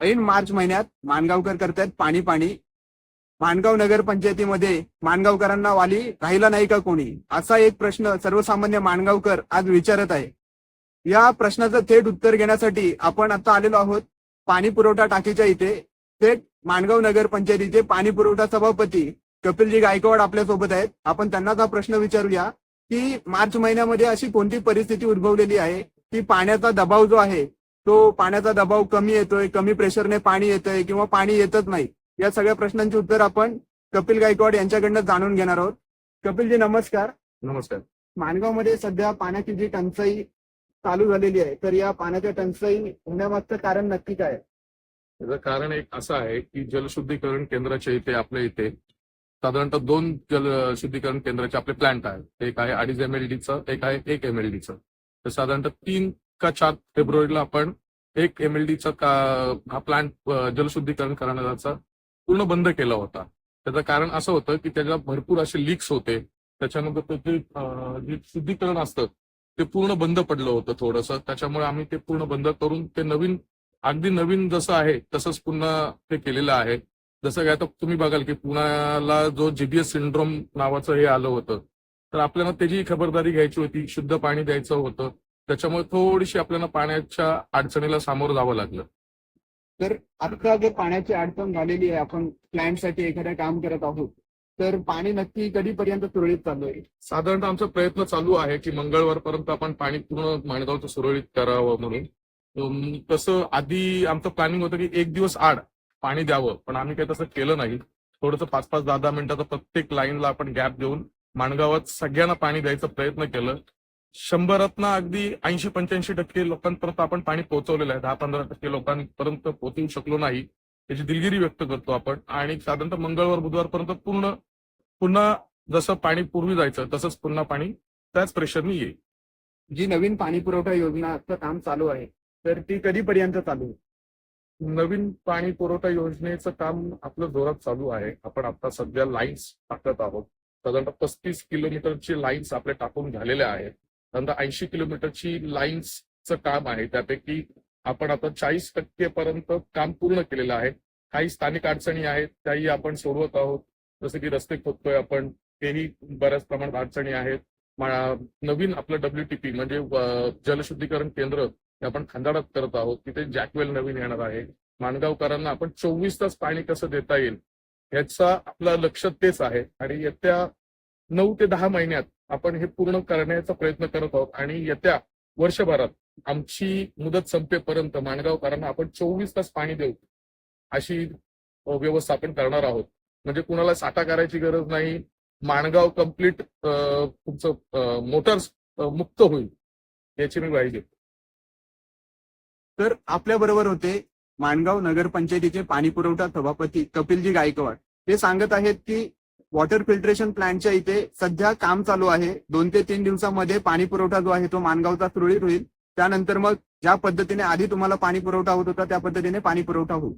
ऐन मार्च महिन्यात माणगावकर करतायत पाणी पाणी. माणगाव नगरपंचायतीमध्ये माणगावकरांना वाली राहिला नाही का कोणी? असा एक प्रश्न सर्वसामान्य माणगावकर आज विचारत आहे. या प्रश्नाचं थेट उत्तर घेण्यासाठी आपण आता आलेलो आहोत पाणी पुरवठा टाकीच्या इथे. थेट माणगाव नगरपंचायतीचे पाणी पुरवठा सभापती कपिलजी गायकवाड आपल्यासोबत आहेत. आपण त्यांनाच हा प्रश्न विचारूया की मार्च महिन्यामध्ये अशी कोणती परिस्थिती उद्भवलेली आहे? की पाण्याचा दबाव जो आहे तो पाण्याचा दबाव कमी येतोय कमी प्रेशरने पाणी येतंय किंवा पाणी येतच नाही या सगळ्या प्रश्नांची उत्तर आपण कपिल गायकवाड यांच्याकडनं जाणून घेणार आहोत. कपिलजी नमस्कार. नमस्कार. माणगावमध्ये सध्या पाण्याची जी टंचाई चालू झालेली आहे तर या पाण्याच्या टंचाई होण्यामागचं कारण नक्की काय? त्याचं कारण एक असं आहे की जलशुद्धीकरण केंद्राच्या इथे आपल्या इथे साधारणतः दोन जलशुद्धीकरण केंद्राचे आपले प्लांट आहेत. एक आहे अडीच एम एल डीचं एक आहे एक एम एल डीचं तर साधारणतः तीन का चार फेब्रुवारीला आपण एक एम एल डीचा हा प्लांट जलशुद्धीकरण करण्याचा पूर्ण बंद केला होता. त्याचं कारण असं होतं की त्याला भरपूर असे लीक्स होते. त्याच्यानंतर त्याचे जे शुद्धीकरण असतं ते पूर्ण बंद पडलं होतं थोडंसं. त्याच्यामुळे आम्ही ते पूर्ण बंद करून ते नवीन अगदी नवीन जसं आहे तसंच पुन्हा ते केलेलं आहे. जसं काय आता तुम्ही बघाल की पुण्याला जो जीबीएस सिंड्रोम नावाचं हे आलं होतं. तर आपल्याला त्याची खबरदारी घ्यायची होती शुद्ध पाणी द्यायचं होतं. त्याच्यामुळे थोडीशी आपल्याला पाण्याच्या अडचणीला सामोरं जावं लागलं. तर आता जे पाण्याची अडचण झालेली आहे आपण क्लायंटसाठी एखादं काम करत आहोत तर पाणी नक्की कधीपर्यंत सुरळीत चालू आहे? साधारणतः आमचा प्रयत्न चालू आहे की मंगळवारपर्यंत आपण पाणी पूर्ण माणगावचं सुरळीत करावं म्हणून. तसं आधी आमचं प्लॅनिंग होतं की एक दिवस आड पाणी द्यावं पण आम्ही काही तसं केलं नाही. थोडंसं पाच पाच दहा दहा मिनिटाचा प्रत्येक लाईनला आपण गॅप देऊन माणगावात सगळ्यांना पाणी द्यायचा प्रयत्न केलं. शंभरातनं अगदी ऐंशी पंच्याऐंशी टक्के लोकांपर्यंत आपण पाणी पोहोचवलेलं आहे. दहा पंधरा टक्के लोकांपर्यंत पोहोचवू शकलो नाही त्याची दिलगिरी व्यक्त करतो आपण. आणि साधारणतः मंगळवार बुधवारपर्यंत पूर्ण पुन्हा जसं पाणी पूर्वी जायचं तसंच पुन्हा पाणी त्याच प्रेशरने येईल. जी नवीन पाणी पुरवठा योजनाचं काम चालू आहे तर ती कधीपर्यंत चालू आहे नवीन पाणी पुरवठा योजनेचं काम आपलं जोरात चालू आहे. आपण आता सध्या लाईन्स टाकत आहोत. साधारणतः पस्तीस किलोमीटरची लाईन्स आपल्या टाकून झालेल्या आहेत. समजा ऐंशी किलोमीटरची लाईन्सचं काम आहे. त्यापैकी आपण आता चाळीस टक्केपर्यंत काम पूर्ण केलेलं आहे. काही स्थानिक अडचणी आहेत त्याही आपण सोडवत आहोत. जसं की रस्ते खोदतोय आपण तेही बऱ्याच प्रमाणात अडचणी आहेत. नवीन आपलं डब्ल्यूटीपी म्हणजे जलशुद्धीकरण केंद्र हे आपण खंडाळात करत आहोत. तिथे जॅकवेल नवीन येणार आहे. माणगावकरांना आपण चोवीस तास पाणी कसं देता येईल याचा आपलं लक्ष तेच आहे. आणि येत्या नऊ ते दहा महिन्यात आपण हे पूर्ण करण्याचा प्रयत्न करत आहोत. आणि येत्या वर्षभरात आमची मुदत संपेपर्यंत माणगावकरांना आपण चोवीस तास पाणी देऊ अशी व्यवस्था आपण करणार आहोत. म्हणजे कुणाला साठा करायची गरज नाही. माणगाव कंप्लीट तुमचं मोटर्स मुक्त होईल याची मी ग्वाही देतो. तर आपल्या बरोबर होते माणगाव नगरपंचायतीचे पाणी पुरवठा सभापती कपिलजी गायकवाड. ते सांगत आहेत की वॉटर फिल्ट्रेशन प्लांटच्या इथे सध्या काम चालू आहे. दोन ते तीन दिवसामध्ये पाणी पुरवठा जो आहे तो माणगावचा सुरळीत होईल. त्यानंतर मग ज्या पद्धतीने आधी तुम्हाला पाणी पुरवठा होत होता त्या पद्धतीने पाणी पुरवठा होईल.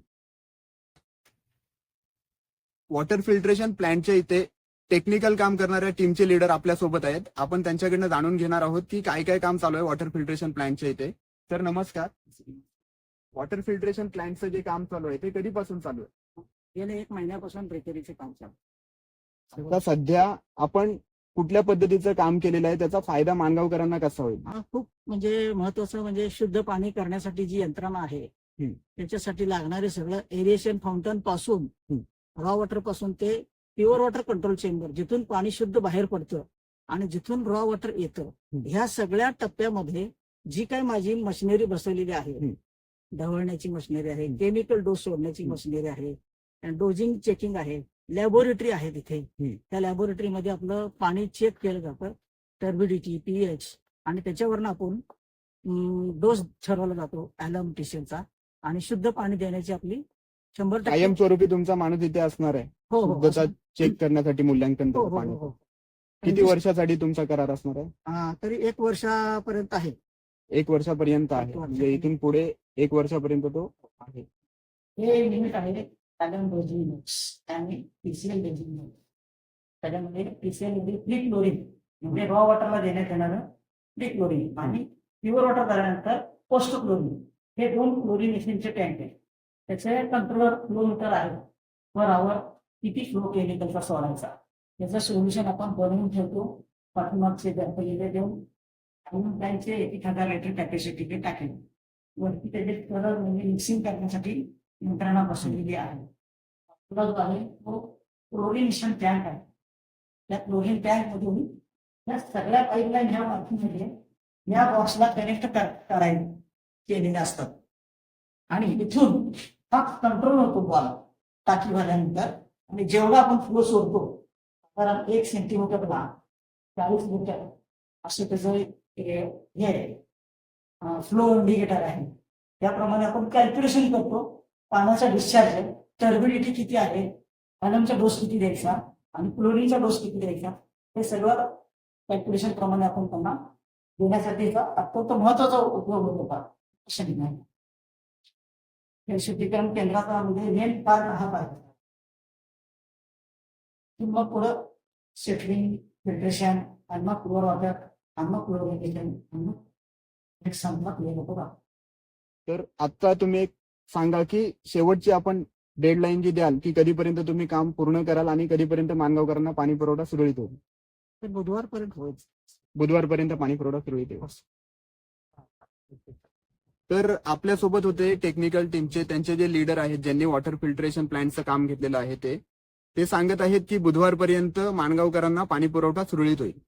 वॉटर फिल्ट्रेशन प्लांटच्या इथे टेक्निकल काम करणाऱ्या टीमचे लीडर आपल्यासोबत आहेत. आपण त्यांच्याकडनं जाणून घेणार आहोत की काय काय काम चालू आहे वॉटर फिल्ट्रेशन प्लांटच्या इथे. तर नमस्कार. वॉटर फिल्ट्रेशन प्लांटचं जे काम चालू आहे ते कधीपासून चालू आहे? गेले एक महिन्यापासून रिपेअरीचे काम चालू आता सध्या आपण कुठल्या पद्धतीचं काम केलेलं आहे त्याचा फायदा माणगावकरांना कसा होईल हा खूप म्हणजे महत्वाचं म्हणजे शुद्ध पाणी करण्यासाठी जी यंत्रणा आहे हम्म. त्याच्यासाठी लागणारे सगळं एरिएशन फाउंटनपासून हम्म. रॉ वॉटरपासून ते प्युअर वॉटर कंट्रोल चेंबर जिथून पाणी शुद्ध बाहेर पडतं आणि जिथून रॉ वॉटर येतं हम्म. ह्या सगळ्या टप्प्यामध्ये जी काय माझी मशिनरी बसवलेली आहे. ढवळण्याची मशिनरी आहे केमिकल डोस सोडण्याची मशिनरी आहे डोजिंग चेकिंग आहे लॅबोरेटरी आहे तिथे त्या लॅबोरेटरीमध्ये आपलं पाणी चेक केलं जातं. टर्बिडिटी पीएच आणि त्याच्यावरनं आपण डोस ठरवला जातो ऍलम टिशनचा आणि शुद्ध पाणी देण्याची आपली शंभर कायमस्वरूपी तुमचा माणूस इथे असणार आहे. हो हो शुद्धता चेक करण्यासाठी मूल्यांकन हो, हो, पाणी. हो, हो. किती वर्षासाठी तुमचा करार असणार आहे? हा, तरी एक वर्षापर्यंत आहे. एक वर्षापर्यंत आहे. म्हणजे. इथून पुढे एक वर्षापर्यंत तो आहे. हे युनिट आणि पीसीएल डोजिंग त्याच्यामध्ये पीसीएलमध्ये फ्री क्लोरीन म्हणजे रॉ वॉटरला म्हणजे देण्यात येणारं फ्री क्लोरीन आणि प्युअर वॉटर झाल्यानंतर पोस्ट क्लोरीन हे दोन क्लोरिनेशनचे टँक आहे त्याचे कंट्रोलर फ्लोमीटर आहे पर आवर किती फ्लो केमिकलचा सोडायचा. याचं सोल्युशन आपण बनवून ठेवतो. पाठीमागचे गणपतीला देऊन म्हणून त्यांचे एक हजार लिटर कॅपॅसिटी ते टाकेल. वरती त्याचे कलर म्हणजे मिक्सिंग करण्यासाठी यंत्रणा बसवलेली आहे. आपला जो आहे तो क्लोरिनेशन टँक आहे. त्या क्लोरीन टँक मधून या सगळ्या पाईपलाईन ह्या मातीमध्ये या बॉक्सला कनेक्ट करायचे केलेले असतात. आणि इथून हा कंट्रोल होतो बॉल टाकी भरल्यानंतर आणि जेवढा आपण फ्लो सोडतो साधारण एक सेंटीमीटर लांब चाळीस मीटर असं त्याचं हे फ्लो इंडिकेटर आहे. त्याप्रमाणे आपण कॅल्क्युलेशन करतो. पाण्याचा डिस्चार्ज टर्बिडिटी किती आहे अलमचा डोस किती द्यायचा आणि क्लोरीनचा डोस किती द्यायचा हे सगळं कॅल्क्युलेशन प्रमाणे आपण त्यांना देण्यासाठी अत्यंत महत्त्वाचा उपयोग होतो का अशा ठिकाणी. हे शुद्धीकरण केंद्राचा म्हणजे मेन पार्ट हा पाहिजे मग पुढं सेटलिंग फिल्ट्रेशन आणि मग प्युअर वॉटर आणि मग क्लोरिनेशन आणि मग एक संपला तर आता तुम्ही एक सांगा की शेवटची आपण डेडलाईन जी द्याल की कधीपर्यंत तुम्ही काम पूर्ण कराल आणि कधीपर्यंत मानगावकरांना पाणी पुरवठा सुरळीत होईल? ते बुधवारपर्यंत होईल. बुधवारपर्यंत पाणी पुरवठा सुरळीत होईल. तर आपल्यासोबत होते टेक्निकल टीमचे त्यांचे जे लीडर आहेत ज्यांनी वॉटर फिल्ट्रेशन प्लॅन्टचं काम घेतलेलं आहे ते ते सांगत आहेत की बुधवारपर्यंत माणगावकरांना पाणी पुरवठा सुरळीत होईल.